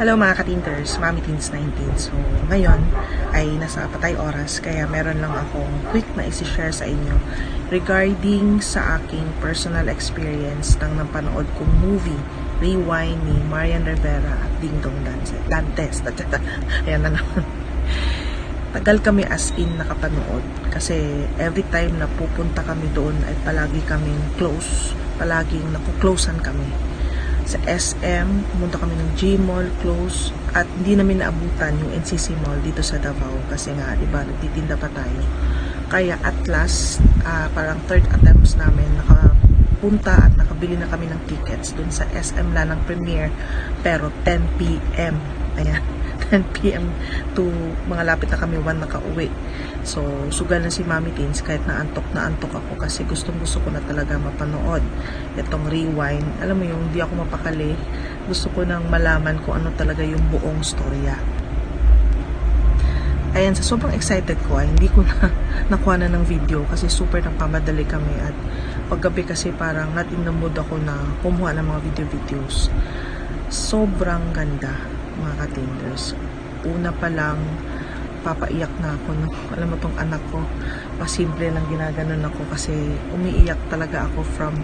Hello mga katinters, Mami Teens 19. So, ngayon ay nasa patay oras kaya meron lang akong quick na isi-share sa inyo regarding sa aking personal experience ng napanood kong movie Rewind ni Marian Rivera at Ding Dong Dantes. Ayan na naman. Tagal kami as in nakapanood kasi every time na pupunta kami doon ay palagi kaming close, palaging naku-closean kami sa SM, pumunta kami ng G-Mall, close, at hindi namin naabutan yung NCC Mall dito sa Davao kasi nga, di ba, nagtitinda pa tayo. Kaya at last, ah, parang third attempts namin, nakapunta at nakabili na kami ng tickets dun sa SM Lanang Premiere, pero 10 p.m. Ayan, 10 p.m. to mga lapit na kami 1 nakauwi. So, sugal na si Mami Teens kahit na antok na antok ako kasi gustong gusto ko na talaga mapanood itong rewind. Alam mo yung hindi ako mapakali. Gusto ko nang malaman kung ano talaga yung buong storya. Ayan, sa sobrang excited ko ay hindi ko na nakuha na ng video kasi super nagpamadali kami at paggabi kasi parang not in the mood ako na kumuha ng mga video-videos. Sobrang ganda mga katinders. Una pa lang, papaiyak na ako. No? Alam mo tong anak ko, pasimple lang ginaganon ako kasi umiiyak talaga ako from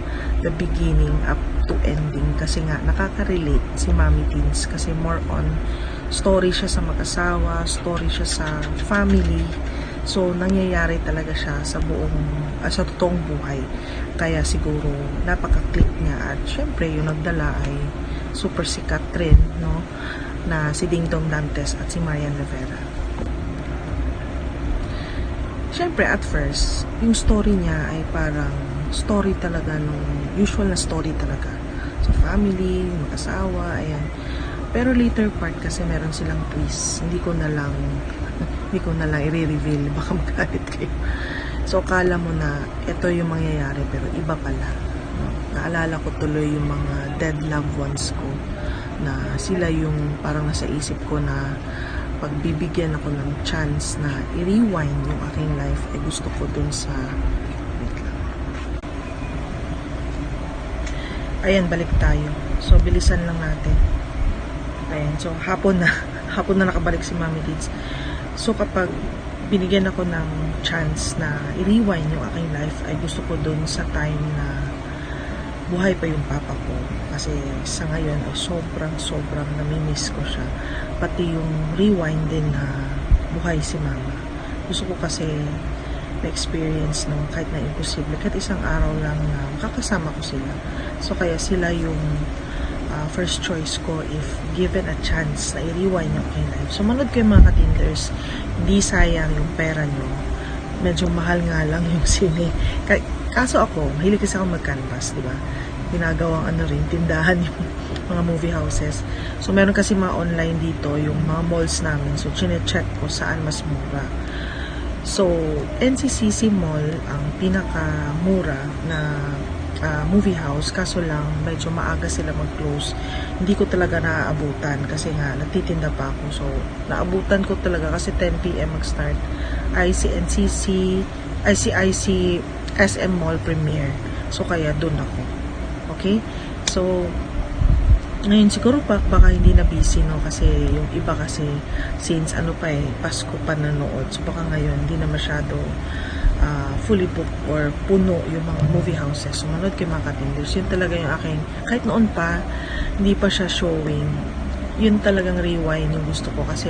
the beginning up to ending kasi nga nakaka-relate si Mami Teens kasi more on story siya sa mag-asawa, story siya sa family. So, nangyayari talaga siya sa buong, ah, sa totoong buhay. Kaya siguro, napaka-click niya at syempre, yung nagdala ay super sikat rin, no? Na si Ding Dong Dantes at si Marian Rivera. Siyempre, at first, yung story niya ay parang story talaga nung usual na story talaga. So, family, mag-asawa, ayan. Pero later part kasi meron silang twist. Hindi ko na lang, hindi ko na lang i-reveal. Baka magalit kayo. So, kala mo na ito yung mangyayari pero iba pala. No? Naalala ko tuloy yung mga dead loved ones ko na sila yung parang nasa isip ko na pagbibigyan ako ng chance na i-rewind yung aking life, ay gusto ko dun sa... Ayan, balik tayo. So, bilisan lang natin. Ayan, so hapon na. Hapon na nakabalik si Mami Kids. So, kapag binigyan ako ng chance na i-rewind yung aking life, ay gusto ko dun sa time na buhay pa yung papa ko. Kasi sa ngayon ay sobrang sobrang namimiss ko siya. Pati yung rewind din na buhay si mama. Gusto ko kasi na-experience no, kahit na imposible, kahit isang araw lang na makakasama ko sila. So kaya sila yung uh, first choice ko if given a chance na i-rewind yung aking life. So manood kayo mga katinders, hindi sayang yung pera nyo. Medyo mahal nga lang yung sine. Ka- Kaso ako, mahilig kasi ako mag-canvas, di ba? Ginagawang ano rin, tindahan yung mga movie houses. So, meron kasi mga online dito, yung mga malls namin. So, chine-check ko saan mas mura. So, NCCC Mall ang pinakamura na ah, movie house. Kaso lang, medyo maaga sila mag-close. Hindi ko talaga naaabutan kasi nga, nagtitinda pa ako. So, naabutan ko talaga kasi 10pm mag-start. ICNCC, ICIC, SM Mall Premiere. So, kaya dun ako. Okay? So, ngayon siguro pa, baka hindi na busy no kasi yung iba kasi since ano pa eh Pasko pa nanood so baka ngayon hindi na masyado ah, fully booked or puno yung mga movie houses. So manood kayo mga katinders yun talaga yung aking kahit noon pa hindi pa siya showing. Yun talagang rewind yung gusto ko kasi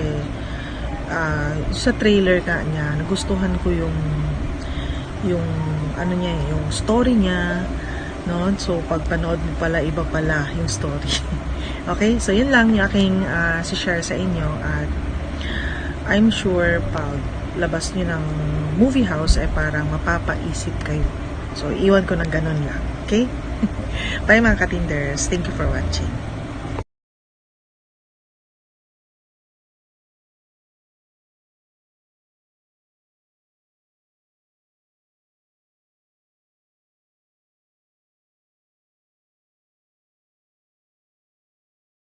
ah, sa trailer ka niya nagustuhan ko yung yung ano niya yung story niya no? So pag panood mo pala iba pala yung story. Okay? So yun lang yung aking ah, si-share sa inyo at I'm sure pag labas niyo ng movie house ay parang mapapaisip kayo. So iwan ko ng ganun lang okay? Bye mga katinders. Thank you for watching